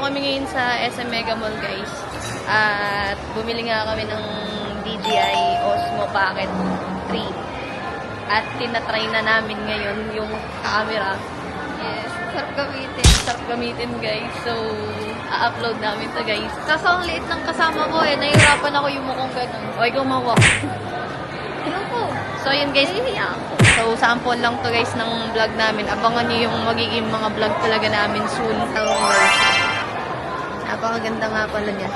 kami ngayon sa SM Mega Mall, guys. At bumili nga kami ng DJI Osmo Pocket 3. At tinatry na namin ngayon yung camera. Yes, sarap gamitin. Sarap gamitin, guys. So, a-upload namin to, guys. Kaso ang liit ng kasama ko eh. Nahihirapan ako yung mukhang ganun. O, ikaw mawa. Ano po? So, yun, guys. Nahihiya ako. So, sample lang to, guys, ng vlog namin. Abangan niyo yung magiging mga vlog talaga namin soon. So, guys. Napakaganda nga pala niya.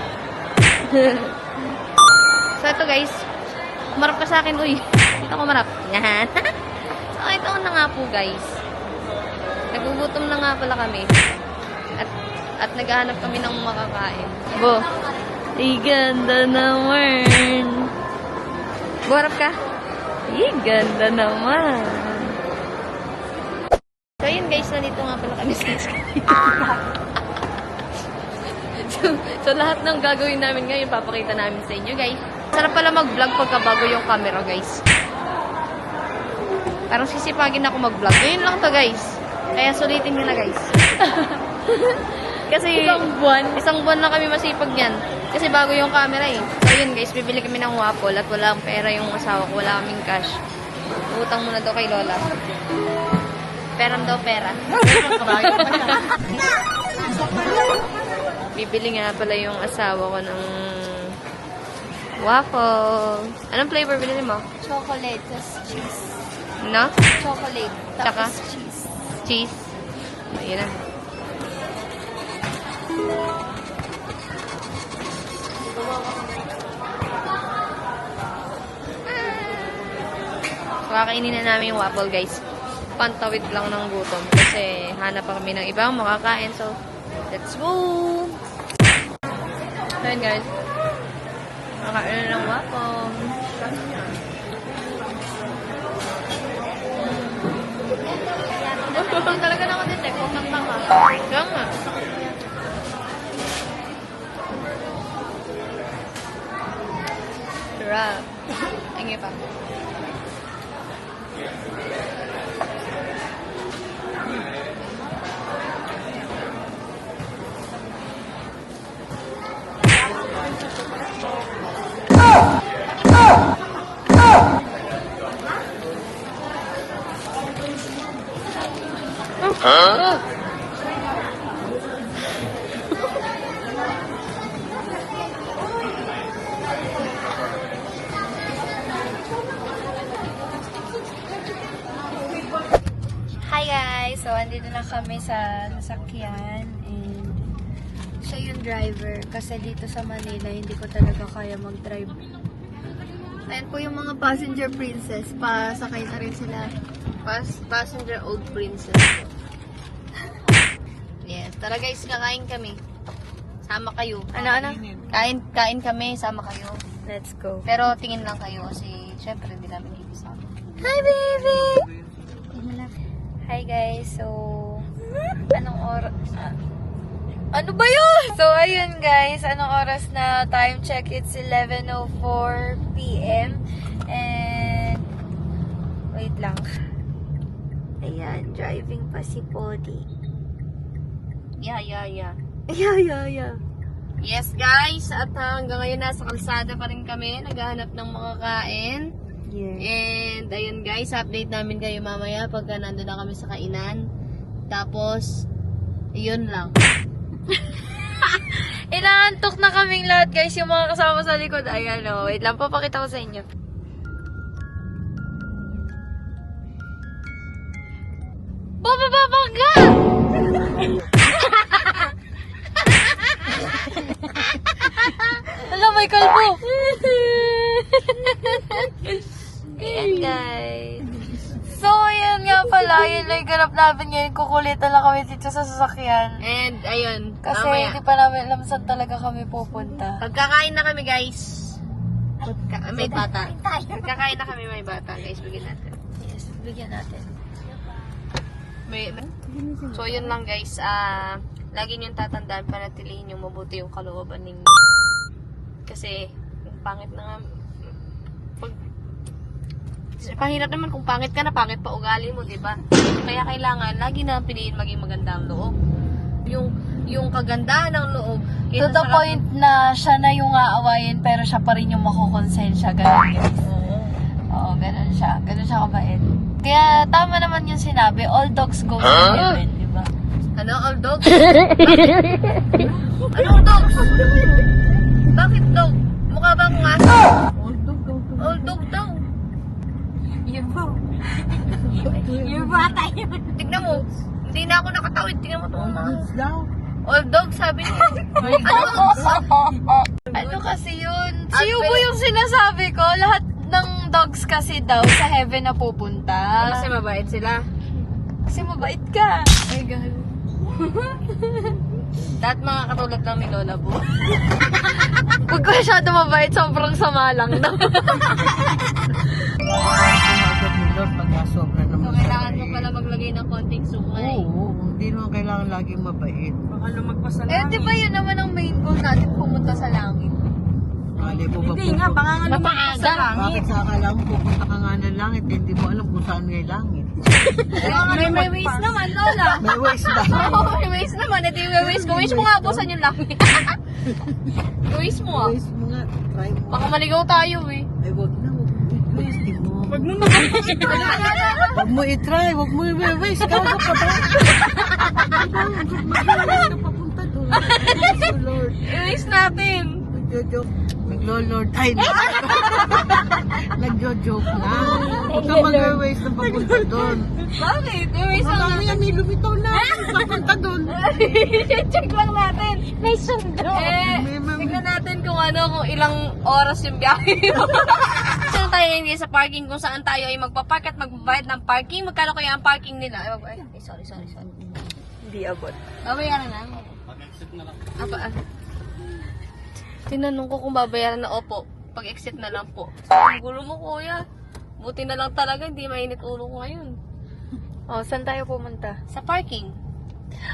so, ito, guys. Marap ka sa akin, uy. Ito ko marap. Yan. so, ito na nga po, guys. Nagugutom na nga pala kami. At, at naghahanap kami ng makakain. Bo. Ay, ganda naman. Buharap ka. Ay, ganda naman. So, yun guys, nandito nga pala kami sa lahat ng gagawin namin ngayon, papakita namin sa inyo, guys. Sarap pala mag-vlog pagka bago yung camera, guys. Parang sisipagin ako mag-vlog. Ngayon lang to, guys. Kaya sulitin na, guys. Kasi, isang buwan? Isang buwan lang kami masipag yan. Kasi bago yung camera eh. So, yun guys, bibili kami ng waffle at wala akong pera yung asawa ko. Wala kaming cash. Utang muna daw kay Lola. Peram daw pera. Bibili nga pala yung asawa ko ng waffle. Anong flavor binili mo? Chocolate, tas cheese. No? Chocolate, Tsaka? tapos cheese. Cheese. Ayun na. Kakainin na namin yung waffle, guys. Pantawid lang ng gutom. Kasi hanap pa kami ng ibang makakain. So, let's go! Yun, guys. Makakain na ng waffle. Ito talaga na ako din, eh. Kumanta ka. Kaya nga. Sarap. Ang pa. Hi guys! So, andito na kami sa sasakyan and siya yung driver kasi dito sa Manila hindi ko talaga kaya mag-drive. Ayan po yung mga passenger princess. Pasakay na rin sila. Pas passenger old princess. yes. Tara guys, kakain kami. Sama kayo. Ano, ano? Kain, kain kami, sama kayo. Let's go. Pero tingin lang kayo kasi syempre hindi namin ibisama. Hi, baby! Hi, guys. So, anong oras? Ano ba yun? So, ayun, guys. Anong oras na? Time check. It's 11.04 p.m. And, wait lang. Ayan, driving pa si Podi. Yeah, yeah, yeah. Yeah, yeah, yeah. Yes guys, at hanggang ngayon nasa kalsada pa rin kami, naghahanap ng mga kain. Yeah. And ayun guys, update namin kayo mamaya pagka nandun na kami sa kainan. Tapos, yun lang. Inaantok na kaming lahat, guys. Yung mga kasama sa likod. Ayan, oh. Wait lang, papakita ko sa inyo. Bababa ka! Alam, may kalbo. Ayan, guys. Pala. Yun lang yung ganap namin ngayon. Kukulitan lang kami dito sa sasakyan. And ayun, Kasi mamaya. hindi pa namin alam saan talaga kami pupunta. Pagkakain na kami guys. Pagka, may bata. Pagkakain na kami may bata guys, bigyan natin. Yes, bigyan natin. May, so yun lang guys, ah, lagi niyong tatandaan, panatilihin yung mabuti yung kalooban ninyo. Kasi, yung pangit na nga, pahirap naman kung pangit ka na, pangit pa ugali mo, di ba? Kaya kailangan, lagi na piliin maging maganda ang loob. Yung yung kagandahan ng loob. To the sa- point na siya na yung aawayin pero siya pa rin yung makukonsensya. Ganun guys. Oo. Oo, ganun siya. Ganun siya kabait. Kaya tama naman yung sinabi, all dogs go to heaven, di ba? Ano, all dogs? Anong dogs? Bakit dog? Mukha ba akong aso? Yun po. Yung bata yun. Tignan mo. Hindi na ako nakatawid. Tignan mo ito. daw. All dog, sabi niya. ano kasi yun? At Si Yubo pwede- yung sinasabi ko. Lahat ng dogs kasi daw sa heaven na pupunta. Kasi mabait sila. Kasi mabait ka. Ay, galo. Lahat mga katulad ng ni Lola po. Huwag ka masyado mabait, sobrang sama lang daw. Lord pagka sobra So, naman. kailangan mo pala maglagay ng konting sungay. Oo, hindi naman kailangan laging mabait. Baka lumagpas eh, di ba yun naman ang main goal natin pumunta sa langit? Mali mo ba Hindi nga, baka nga Mapaaga. Bakit sa akala mo pupunta ka nga ng langit, hindi mo alam kung saan ngay langit. May, may ways naman, Lola. May ways ba? Oo, may ways naman. Ito yung may ways ko. Ways mo nga po saan yung langit. ways mo ah. ways mo nga, try mo. Baka maligaw tayo eh. Ay, wag na, wag mo i-ways. Di mo. Wag mo Wag mo i-try, wag mo i-ways. Gago ka ba? Ka papunta doon. Lord. Ways natin. Nagjo-joke. Naglo-lord. Ay, nagjo-joke na. Huwag ka mag-ways na papunta doon. Bakit? Ways lang natin. yan, may lumitaw na. Papunta doon. Check lang natin. May sundo. Eh, tignan natin kung ano, kung ilang oras yung biyahe mo. Saan tayo ngayon sa parking kung saan tayo ay magpapark at magbabayad ng parking? Magkano kaya ang parking nila? Ay, mag- ay, ay, sorry, sorry, sorry. Hindi abot. Babayaran na. Mag-exit na lang. Apa, ah. Tinanong ko kung babayaran na opo. Pag-exit na lang po. Ang gulo mo, kuya. Buti na lang talaga, hindi mainit ulo ko ngayon. Oh, saan tayo pumunta? Sa parking.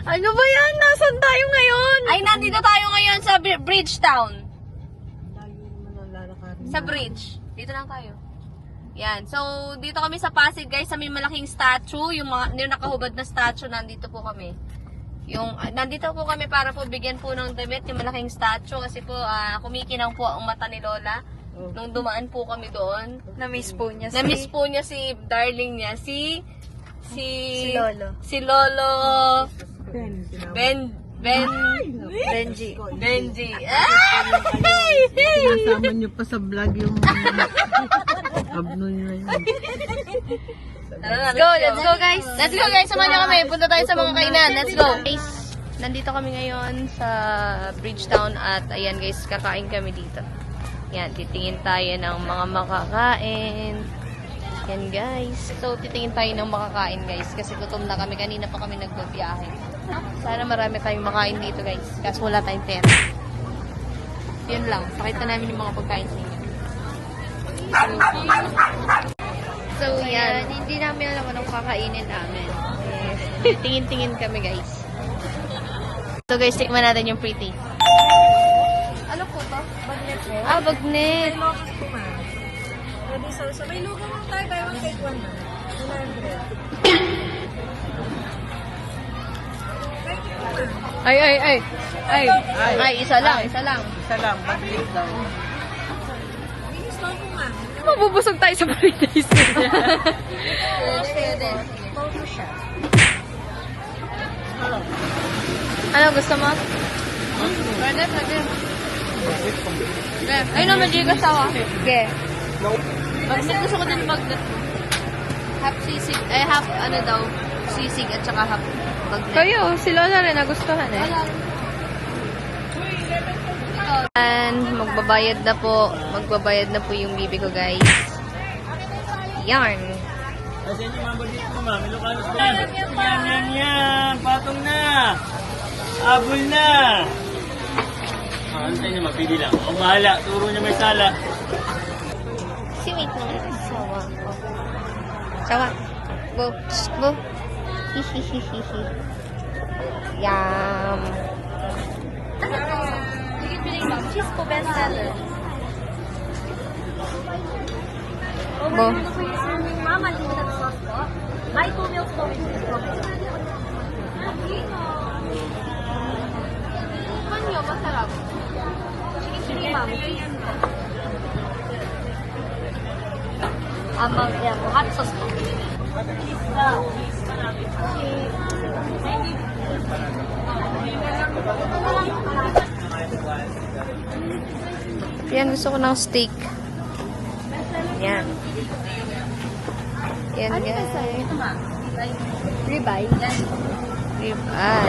Ano ba yan? Nasaan tayo ngayon? Ay, nandito tayo ngayon sa Bri- Bridgetown. Sa bridge. Dito lang tayo. Yan. So, dito kami sa Pasig, guys, sa may malaking statue. Yung, mga, yung nakahubad na statue, nandito po kami. Yung, ah, nandito po kami para po bigyan po ng damit yung malaking statue kasi po ah, kumikinang po ang mata ni Lola. Nung dumaan po kami doon, Na-miss po niya na-miss po niya si darling niya, si si Si Lolo. Si Lolo Ben. Ben Ben Benji. Benji. Sinasama niyo pa sa vlog yung abnoy na yun. Let's go, let's go guys. Let's go guys, samahan niyo kami. Punta tayo sa mga kainan. Let's go. Guys, nandito kami ngayon sa Bridgetown at ayan guys, kakain kami dito. Yan, titingin tayo ng mga makakain. Yan guys. So, titingin tayo ng makakain guys kasi gutom na kami. Kanina pa kami nagbabiyahe. Sana marami tayong makain dito guys. Kaso wala tayong pera. Yun lang. Pakita namin yung mga pagkain sa inyo. So, yan. Hindi namin alam anong kakainin namin. Tingin-tingin kami guys. So guys, tikman natin yung pretty. Ano po to? Bagnet po? Ah, bagnet. May lokas po ma. Ready sauce. May lugaw mo tayo. Buy one, take one. 100. Ay, ay, ay. Ay, ay, ay isa lang, ay. isa lang. Isa lang, mabilis daw. Mabubusog tayo sa paradise. Pwede, pwede. siya. Ano gusto mo? Pwede, pwede. Ay, no, mag-igas ako. Okay. Mag gusto ko din mag... Half sisig, ay half ano daw, sisig at saka half bagnet. Kayo, si Lola rin nagustuhan eh. And magbabayad na po. Magbabayad na po yung bibi ko, guys. Yarn. Kasi yung mga balit mo, ma'am. Ilocanos ba yan? Yan, yan, yan. Patong na. Abol na. Ah, ano tayo naman? Pili lang. Ang bahala. Turo niya may sala. Si wait lang. Sawa ko. Sawa. Go. Go. Hihihihihi. Yum. Cheese po bestseller. Go. Mama, limited sauce po. Buy two meals po with this masarap? Chicken ma'am. Amang, yan, hot sauce po. Yan, gusto ko ng steak. Yan. Yan, Ano guys. ba sa'yo? Ribeye? Rib eye.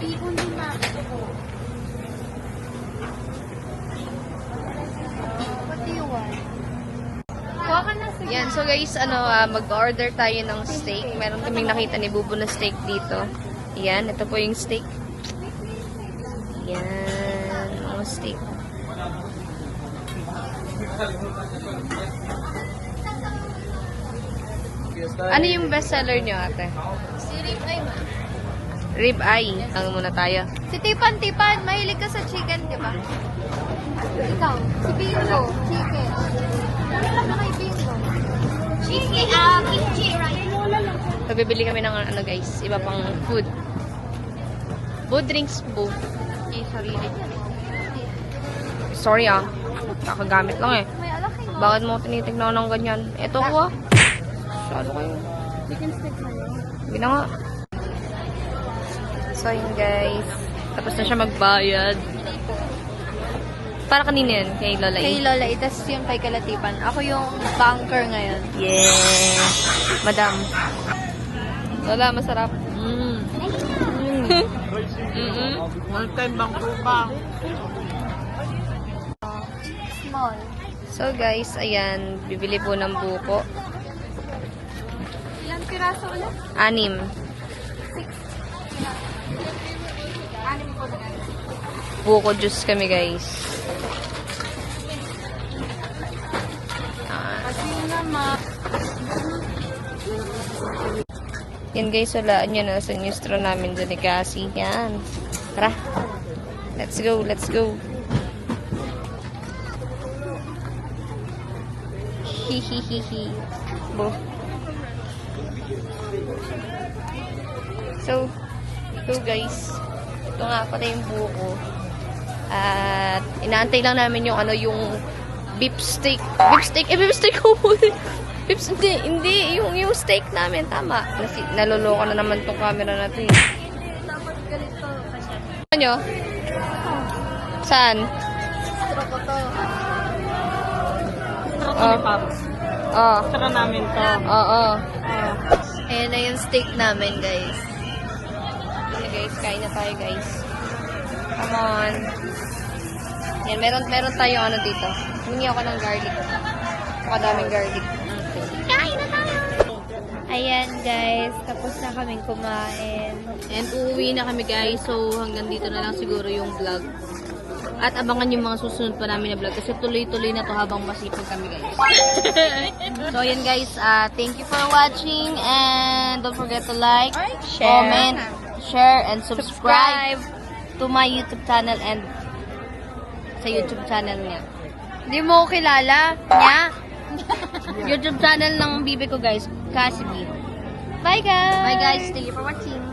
Tipon din na. What do you want? Kuha ka na sige. Yan, so guys, ano, ah, mag-order tayo ng steak. Meron kaming nakita ni Bubo na steak dito. Yan, ito po yung steak. Yan, mga steak. Ano yung best seller nyo, ate? Si Ribeye ma. Rib eye. Tango muna tayo. Si Tipan, Tipan, mahilig ka sa chicken, di ba? Ikaw, si Bingo, chicken. Chicken, ah, kimchi, right? So, bibili kami ng ano guys, iba pang food. Food drinks po. Eh, sarili. Sorry ah. Kakagamit lang eh. Bakit mo tinitignan ng ganyan? Ito ko ah. Masyado kayo. Chicken stick na yun. Hindi na nga. So yun guys. Tapos na siya magbayad. Para kanina yan, kay Lola E. Kay Lola, itas yung kay Kalatipan. Ako yung banker ngayon. Yeah. Madam. Lola, masarap. Mm. Mm-mm. One time bang kupang. Small. So guys, ayan, bibili po ng buko. Ilang piraso ulit? Anim. Anim po na guys. Buko juice kami guys. Naman. yan guys, walaan nyo na sa news straw namin dyan ni Cassie. Yan. Tara. Let's go, let's go. Hihihihi. Bo. So, ito guys. Ito nga pala yung buko. At inaantay lang namin yung ano yung beef steak. Beef steak? Eh, beef steak ko Beef hindi, hindi. Yung, yung steak namin, tama. Nasi, naloloko na naman tong camera natin. Dapat ganito kasi. Ano? Saan? Straw ko to. Oh. Oh. Tara namin to. Oo. Ayan na yung steak namin guys. Okay guys, kain na tayo guys. Come on. Yan, meron, meron tayo ano dito. Humingi ako ng garlic. Pakadaming garlic. Kain na tayo! Ayan guys, tapos na kaming kumain. And uuwi na kami guys. So hanggang dito na lang siguro yung vlog. At abangan yung mga susunod pa namin na vlog. Kasi tuloy-tuloy na to habang masipag kami guys. so yun guys. uh, thank you for watching. And don't forget to like, share. comment, share, and subscribe, to my YouTube channel and sa YouTube channel niya. Hindi mo ko kilala? Nya? YouTube channel ng bibi ko guys. Cassie B. Bye guys! Bye guys. Thank you for watching.